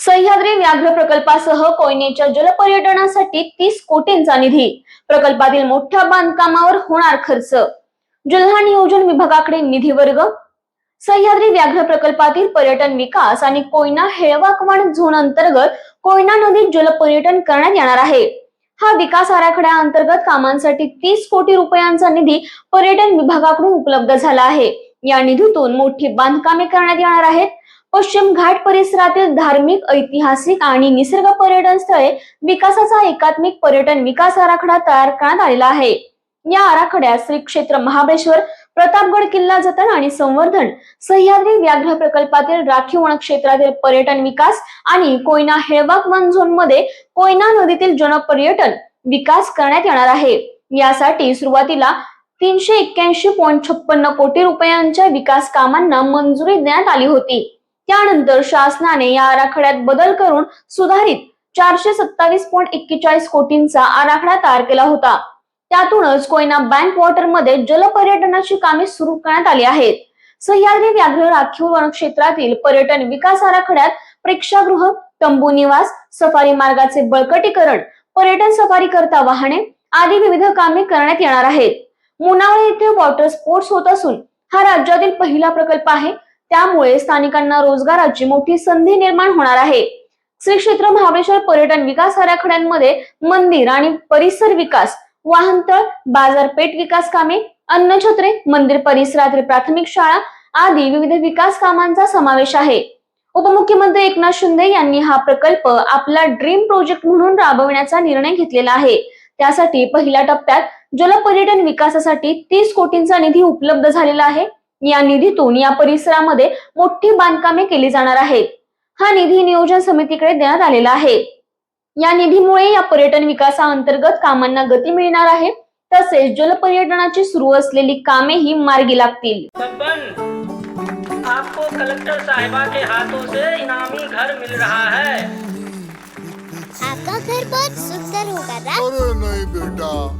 सह्याद्री व्याघ्र प्रकल्पासह कोयनेच्या जलपर्यटनासाठी तीस कोटींचा निधी. प्रकल्पातील मोठ्या बांधकामावर होणार खर्च. जिल्हा नियोजन विभागाकडे निधी वर्ग. सह्याद्री व्याघ्र प्रकल्पातील पर्यटन विकास आणि कोयना हेळवाकवाण झोन अंतर्गत कोयना नदीत जलपर्यटन करण्यात येणार आहे. हा विकास आराखड्या अंतर्गत कामांसाठी तीस कोटी रुपयांचा निधी पर्यटन विभागाकडून उपलब्ध झाला आहे. या निधीतून मोठी बांधकामे करण्यात येणार आहेत. पश्चिम घाट परिसरातील धार्मिक ऐतिहासिक आणि निसर्ग पर्यटन स्थळे विकासाचा एकात्मिक पर्यटन विकास आराखडा तयार करण्यात आलेला आहे. या आराखड्यात श्री क्षेत्र महाबळेश्वर प्रतापगड किल्ला जतन आणि संवर्धन सह्याद्री व्याघ्र प्रकल्पातील राखीव वन क्षेत्रातील पर्यटन विकास आणि कोयना हेळवाक वन झोनमध्ये कोयना नदीतील जनपर्यटन विकास करण्यात येणार आहे. यासाठी सुरुवातीला तीनशे एक्क्याऐंशी पॉईंट छप्पन्न कोटी रुपयांच्या विकास कामांना मंजुरी देण्यात आली होती. त्यानंतर शासनाने या आराखड्यात बदल करून सुधारित चारशे सत्तावीस पॉईंट एक्केचाळीस कोटींचा आराखडा तयार केला होता. त्यातूनच कोयना बँक वॉटरमध्ये जलपर्यटनाची कामे सुरू करण्यात आली आहेत. सह्याद्री व्याघ्र राखीव वनक्षेत्रातील पर्यटन विकास आराखड्यात प्रेक्षागृह तंबू निवास सफारी मार्गाचे बळकटीकरण पर्यटन सफारी करता वाहने आदी विविध कामे करण्यात येणार आहेत. मुनावळे येथे वॉटर स्पोर्ट्स होत असून हा राज्यातील पहिला प्रकल्प आहे. त्यामुळे स्थानिकांना रोजगाराची मोठी संधी निर्माण होणार आहे. श्री क्षेत्र महाबळेश्वर पर्यटन विकास आराखड्यांमध्ये मंदिर आणि परिसर विकास वाहनतळ बाजारपेठ विकास कामे अन्नछत्रे मंदिर परिसरातील प्राथमिक शाळा आदी विविध विकास कामांचा समावेश आहे. उपमुख्यमंत्री एकनाथ शिंदे यांनी हा प्रकल्प आपला ड्रीम प्रोजेक्ट म्हणून राबविण्याचा निर्णय घेतलेला आहे. त्यासाठी पहिल्या टप्प्यात जलपर्यटन विकासासाठी तीस कोटींचा निधी उपलब्ध झालेला आहे. या निधीतून या परिसरामध्ये मोठी बांधकामे केली जाणार आहेत. हा निधी नियोजन समितीकडे देण्यात आलेला आहे. या निधीमुळे या पर्यटन विकासाअंतर्गत कामांना गती मिळणार आहे. तसेच जलपर्यटनाची सुरू असलेली कामेही मार्गी लागतील. आपको कलेक्टर साहिबा के हाथों से इनामी घर मिल रहा है। आपका घर बहुत सुंदर होगा ना? अरे नहीं बेटा।